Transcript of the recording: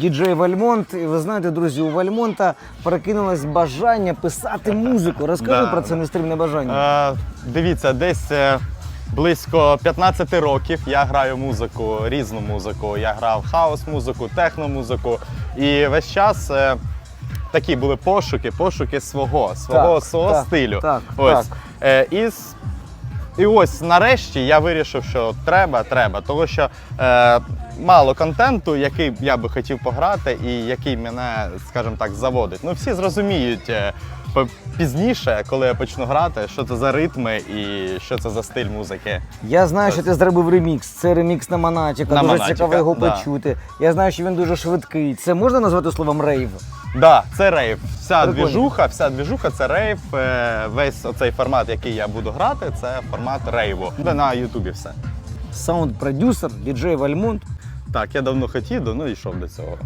Діджей Вальмонт, і ви знаєте, друзі, у Вальмонта перекинулось бажання писати музику. Розкажи Да, про це нестримне бажання. Е, дивіться, десь е, близько 15 років я граю музику, різну музику. Я грав хаос-музику, техно-музику. І весь час е, такі були пошуки, пошуки свого, свого, Так, свого так, стилю. так, ось. так. Е, і, с- і ось нарешті я вирішив, що треба, треба. Тому що е, мало контенту, який я би хотів пограти, і який мене, скажімо так, заводить. Ну всі зрозуміють е, пізніше, коли я почну грати, що це за ритми і що це за стиль музики. Я знаю, що ти зробив ремікс. Це ремікс на Монатіка. На дуже Монатіка, цікаво його да. почути. Я знаю, що він дуже швидкий. Це можна назвати словом рейв? Да, це рейв. Вся Прикольно. двіжуха, вся двіжуха це рейв. Е, Весь оцей формат, який я буду грати, це формат рейву. Де на Ютубі все. Саунд-продюсер, діджей Вальмонт. Так, я давно хотів, давно йшов до цього.